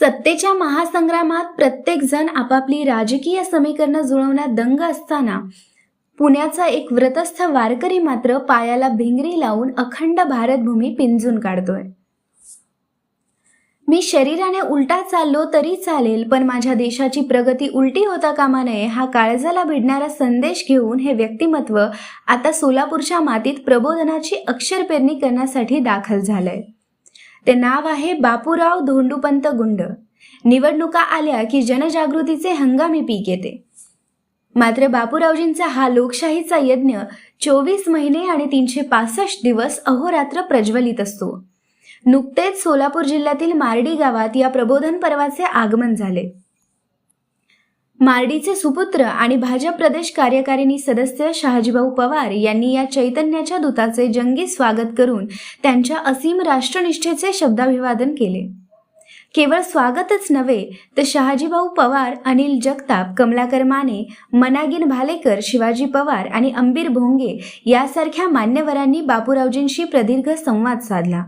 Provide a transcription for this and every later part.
सत्तेच्या महासंग्रामात प्रत्येकजण आपापली राजकीय समीकरणं जुळवण्यात दंग असताना पुण्याचा एक व्रतस्थ वारकरी मात्र पायाला भिंगरी लावून अखंड भारतभूमी पिंजून काढतोय. मी शरीराने उलटा चाललो तरी चालेल पण माझ्या देशाची प्रगती उलटी होता कामा नये हा काळजाला भिडणारा संदेश घेऊन हे व्यक्तिमत्व आता सोलापूरच्या मातीत प्रबोधनाची अक्षरपेरणी करण्यासाठी दाखल झालंय. ते नाव आहे बापूराव धोंडूपंत गुंड. निवडणुका आल्या की जनजागृतीचे हंगामी पीक येते. मात्र बापूरावजींचा हा लोकशाहीचा यज्ञ चोवीस महिने आणि तीनशे पासष्ट दिवस अहोरात्र प्रज्वलित असतो. नुकतेच सोलापूर जिल्ह्यातील मार्डी गावात या प्रबोधन पर्वाचे आगमन झाले. मार्डीचे सुपुत्र आणि भाजप प्रदेश कार्यकारिणी सदस्य शहाजीभाऊ पवार यांनी या चैतन्याच्या दूताचे जंगी स्वागत करून त्यांच्या असीम राष्ट्रनिष्ठेचे शब्दाभिवादन केले. केवळ स्वागतच नव्हे तर शहाजीभाऊ पवार अनिल जगताप कमलाकर माने मनागिन भालेकर शिवाजी पवार आणि अंबीर भोंगे यासारख्या मान्यवरांनी बापूरावजींशी प्रदीर्घ संवाद साधला.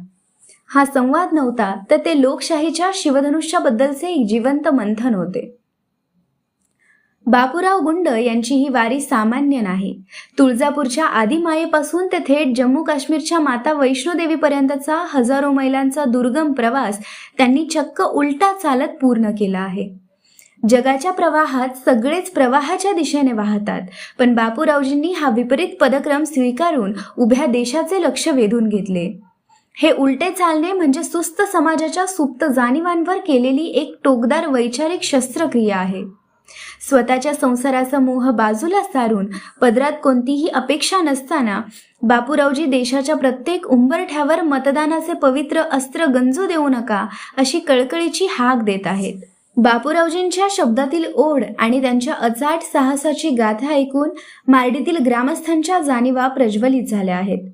हा संवाद नव्हता तर ते लोकशाहीच्या शिवधनुष्याबद्दलचे एक जिवंत मंथन होते. बापूराव गुंड यांची ही वारी सामान्य नाही. तुळजापूरच्या आदिमायेपासून ते थेट जम्मू काश्मीरच्या माता वैष्णोदेवीपर्यंतचा हजारो मैलांचा दुर्गम प्रवास त्यांनी चक्क उलटा चालत पूर्ण केला आहे. जगाच्या प्रवाहात सगळेच प्रवाहाच्या दिशेने वाहतात पण बापूरावजींनी हा विपरीत पदक्रम स्वीकारून उभ्या देशाचे लक्ष वेधून घेतले. हे उलटे चालणे म्हणजे सुस्त समाजाच्या सुप्त जाणीवांवर केलेली एक टोकदार वैचारिक शस्त्रक्रिया आहे. स्वतःच्या संसाराचा मोह बाजूला सारून पदरात कोणतीही अपेक्षा नसताना बापूरावजी देशाच्या प्रत्येक उंबरठ्यावर मतदानाचे पवित्र अस्त्र गंजू देऊ नका अशी कळकळीची हाक देत आहेत. बापूरावजींच्या शब्दातील ओढ आणि त्यांच्या अचाट साहसाची गाथा ऐकून मार्डीतील ग्रामस्थांच्या जाणीवा प्रज्वलित झाल्या आहेत.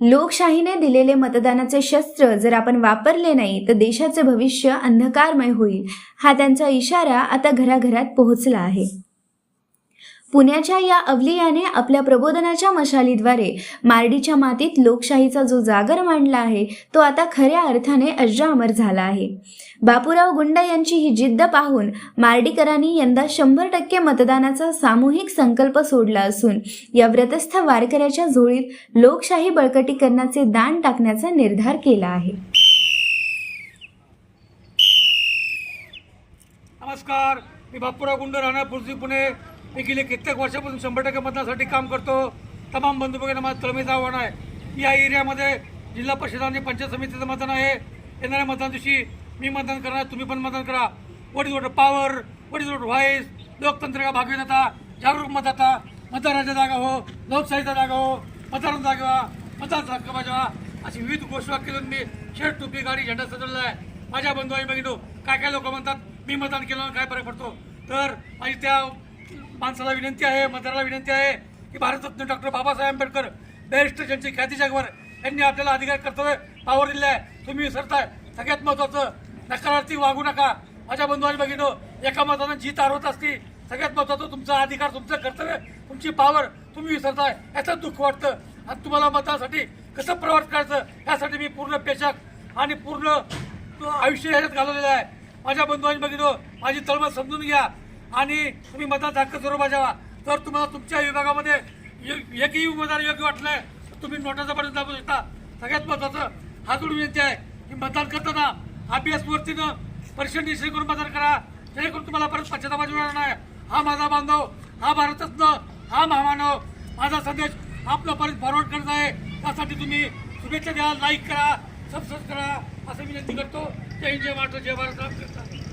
लोकशाहीने दिलेले मतदानाचे शस्त्र जर आपण वापरले नाही तर देशाचे भविष्य अंधकारमय होईल. हा त्यांचा इशारा आता घराघरात पोहोचला आहे. पुण्याच्या या अवलियाने आपल्या प्रबोधनाच्या मशालीद्वारे मार्डीच्या मातीत लोकशाहीचा जो जागर मांडला आहे तो आता खऱ्या अर्थाने अजरामर झाला आहे. बापूराव गुंडा यांची ही जिद्द पाहून मार्डीकरांनी यंदा शंभर टक्के मतदानाचा सामूहिक संकल्प सोडला असून या व्रतस्थ वारकऱ्याच्या जोळीत लोकशाही बळकटीकरणाचे दान टाकण्याचा निर्धार केला आहे. नमस्कार मी बापूराव गुंड राणा पुणे. मी गेले कित्येक वर्षापासून शंभर टक्के मतदानासाठी काम करतो. तमाम बंधू माझं तळमेचं आव्हान आहे. या एरियामध्ये जिल्हा परिषद आणि पंचायत समितीचं मतदान आहे. येणाऱ्या मतदान दिवशी मी मतदान करणार तुम्ही पण मतदान करा. What is vote power what is vote voice लोकतंत्र का भागविदाता जागरूक मतदाता मतदाराच्या जागा हो लोकशाहीचा जागा हो. मतदारांचा जागा व्हा, मतदार हक्क बजावा अशी विविध घोषवाक्य देऊन मी शर्ट टोपी गाडी झेंडा सजवला आहे. माझ्या बंधू आई बघितो काय काय लोक म्हणतात? मी मतदान केलं काय फरक पडतो? तर माझी त्या माणसाला विनंती आहे मतदाराला विनंती आहे की भारतरत्न डॉक्टर बाबासाहेब आंबेडकर बॅरिस्टर ज्यांची ख्याती जगभर यांनी आपल्याला अधिकार कर्तव्य पावर दिले आहे. तुम्ही विसरताय. सगळ्यात महत्वाचं नकारार्थी वागू नका. माझ्या बंधू आणि भगिनो एका मतानं जीत आरवत असती. सगळ्यात महत्वाचं तुमचा अधिकार तुमचं कर्तव्य तुमची पावर तुम्ही विसरताय. याचं दुःख वाटतं. आणि तुम्हाला मतासाठी कसं प्रवास करायचं यासाठी मी पूर्ण पेशक आणि पूर्ण आयुष्य ह्याच्यात घालवलेलं आहे. माझ्या बंधू आणि भगिनो माझी तळमळ समजून घ्या. आणि तुम्ही मतात हक्क जरूर बजावा तर तुम्हाला तुमच्या विभागामध्ये एकही उमेदवार योग्य वाटलंय तर तुम्ही नोटाचा पर्यंत दाबू शकता. सगळ्यात महत्वाचं हा जोडून विनंती आहे की मतदान करताना अभ्यास वरतीनं परीक्षा निश्चय करून मतदान करा. जेणेकरून तुम्हाला परत पश्चाताप मिळणार नाही. हा माझा बांधव हा भारतरत्न हा महामानव माझा संदेश आपल्यापर्यंत फॉरवर्ड करत आहे. त्यासाठी तुम्ही शुभेच्छा द्या लाईक करा सबस्क्राईब करा. असं विनंती करतो. जय जय महाराष्ट्र जय भारत.